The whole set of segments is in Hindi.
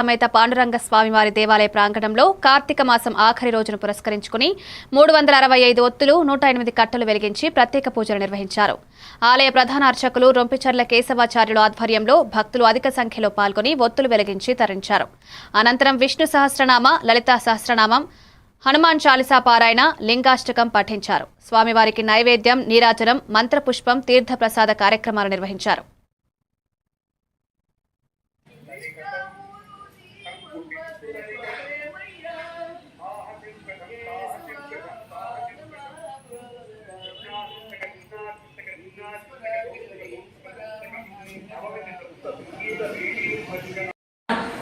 సమేత పాండురంగ స్వామివారి దేవాలయ ప్రాంగణంలో కార్తీక మాసం ఆఖరి రోజును పురస్కరించుకుని మూడు వందల అరవై ఐదు ఒత్తులు నూట ఎనిమిది కట్టలు వెలిగించి ప్రత్యేక పూజలు నిర్వహించారు. ఆలయ ప్రధాన అర్చకులు రొంపిచర్ల కేశవాచార్యుల ఆధ్వర్యంలో భక్తులు అధిక సంఖ్యలో పాల్గొని ఒత్తులు వెలిగించి తరించారు. అనంతరం విష్ణు సహస్రనామ లలితా సహస్రనామం హనుమాన్ చాలీసా పారాయణ లింగాష్టకం పఠించారు. స్వామివారికి నైవేద్యం నీరాజనం మంత్రపుష్పం తీర్థప్రసాద కార్యక్రమాలు నిర్వహించారు.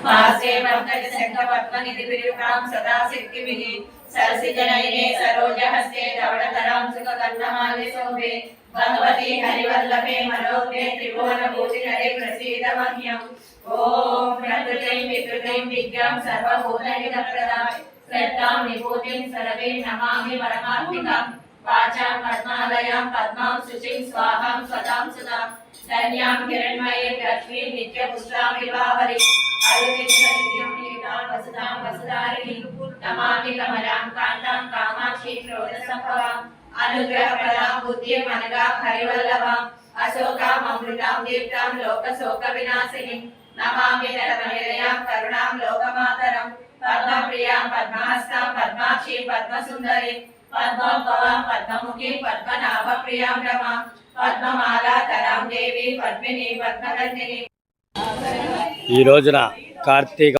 मासे वर्तकशङ्खपद्मनिधिभिरुकां सदा शक्तिभिः सरसिजनयने सरोजहस्ते धवळतरां सुखकर्णमाल्यशोभे भगवती हरिवल्लभे मनोभे त्रिभुवनभूतिकरे प्रसीद ॐ प्रकृतिं विकृतिं विद्यां सर्वभूतहितप्रदां श्रद्धां विभूतिं सर्वे नमामि परमात्मिकाम्। वाचां पद्मालयां, पद्मां शुचिं, स्वाहां स्वदां सुधां धन्यां हिरण्मयीं लक्ष्मीं नित्यपुष्टां विवाहरि वसुधां वसुधारिणीं। नमामि कमलां, कान्तां, कामाक्षीं क्रोधसम्भवाम् अनुग्रहप्रदां बुद्धिं मनगां हरिवल्लभाम् अशोकाम् अमृतां, दीप्तां, लोकशोकविनाशिनीं। नमामि धर्मनिलयां करुणां, लोकमातरम्। पद्मप्रियाँ, पद्महस्तां, पद्माक्षीं, पद्मसुन्दरीं। पद्मोद्भवां पद्ममुखीं पद्मनाभप्रियां रमां पद्ममालाधरां देवीं पद्मिनीं पद्मकन्दिनीं ఈ రోజున కార్తీక